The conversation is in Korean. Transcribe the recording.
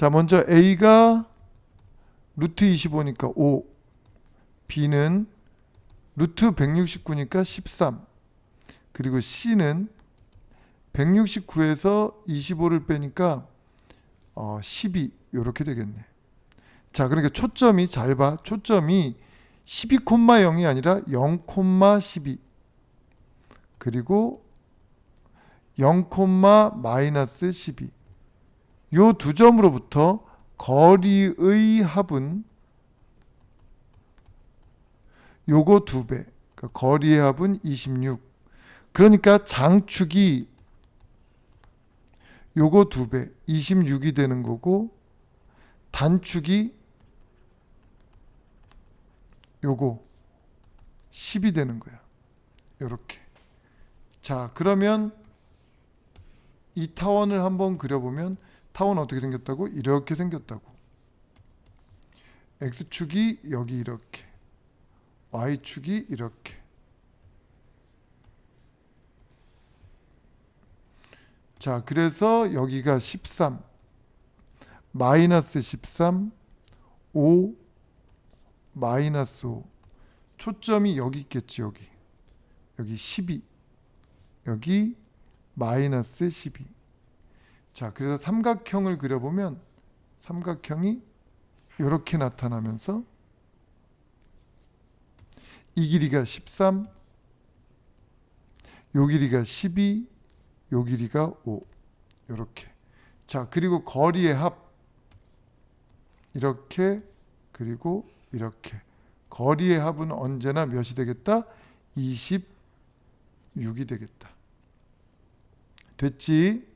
자, 먼저 A가 루트 25니까 5, B는 루트 169니까 13, 그리고 C는 169에서 25를 빼니까 어, 12 이렇게 되겠네. 자, 그러니까 초점이 잘 봐. 초점이 12,0이 아니라 0,12 그리고 0, 마이너스 12. 요 두 점으로부터 거리의 합은 요거 두 배. 그러니까 거리의 합은 26. 그러니까 장축이 요거 두 배, 26이 되는 거고 단축이 요거 10이 되는 거야. 요렇게. 자, 그러면 이 타원을 한번 그려보면 타원 어떻게 생겼다고? 이렇게 생겼다고. x축이 여기 이렇게. y축이 이렇게. 자, 그래서 여기가 13, 마이너스 13, 5, 마이너스 5. 초점이 여기 있겠지, 여기. 여기 12. 여기 마이너스 12. 자, 그래서 삼각형을 그려보면 삼각형이 이렇게 나타나면서 이 길이가 13, 요 길이가 12, 요 길이가 5. 이렇게. 자, 그리고 거리의 합 이렇게 그리고 이렇게. 거리의 합은 언제나 몇이 되겠다? 26이 되겠다. 됐지?